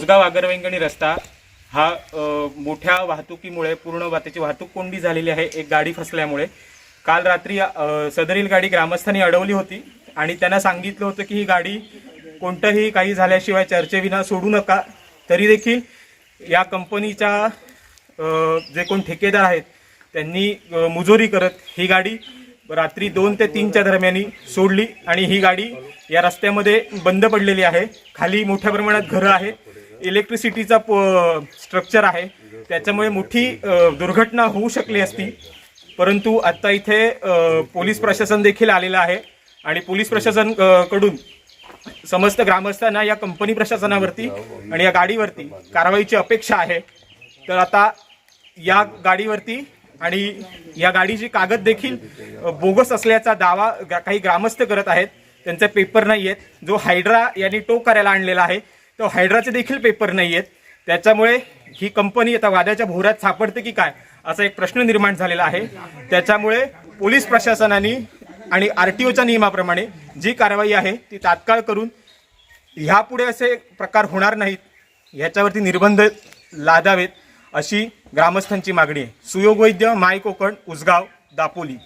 कोसगाव आगरवेंगणी रस्ता हा मोठ्या वाहतुकीमुळे पूर्ण त्याची वाहतूक कोंडी झालेली आहे एक गाडी फसल्यामुळे. काल रात्री सदरील गाडी ग्रामस्थांनी अडवली होती आणि त्यांना सांगितलं होतं की ही गाडी कोणतंही काही झाल्याशिवाय चर्चेविना सोडू नका. तरी देखील या कंपनीच्या जे कोण ठेकेदार आहेत त्यांनी मुजोरी करत ही गाडी रात्री दोन ते तीनच्या दरम्यानी सोडली आणि ही गाडी या रस्त्यामध्ये बंद पडलेली आहे. खाली मोठ्या प्रमाणात घरं आहेत. इलेक्ट्रिसिटीचा स्ट्रक्चर आहे. त्याच्यामुळे मोठी दुर्घटना होऊ शकली असती. परंतु आता इथे पोलीस प्रशासन देखील आलेलं आहे. आणि पोलीस प्रशासनकडून समस्त ग्रामस्थांना या कंपनी प्रशासनावरती आणि या गाडीवरती कारवाईची अपेक्षा आहे. तर आता या गाडीवरती आणि या गाडीची कागद देखील बोगस असल्याचा दावा काही ग्रामस्थ करत आहेत. त्यांचे पेपर नाही आहेत जो हायड्रा यांनी टो करायला आणलेला आहे तो हायड्राचे देखील पेपर नाही आहेत त्याच्यामुळे ही कंपनी आता वाद्याच्या भोवऱ्यात सापडते की काय असा एक प्रश्न निर्माण झालेला आहे. त्याच्यामुळे पोलीस प्रशासनाने आणि आर टी ओच्या नियमाप्रमाणे जी कारवाई आहे ती तात्काळ करून ह्यापुढे असे प्रकार होणार नाहीत ह्याच्यावरती निर्बंध लादावेत अशी ग्रामस्थांची मागणी आहे. सुयोग वैद्य माय कोकण उसगाव दापोली.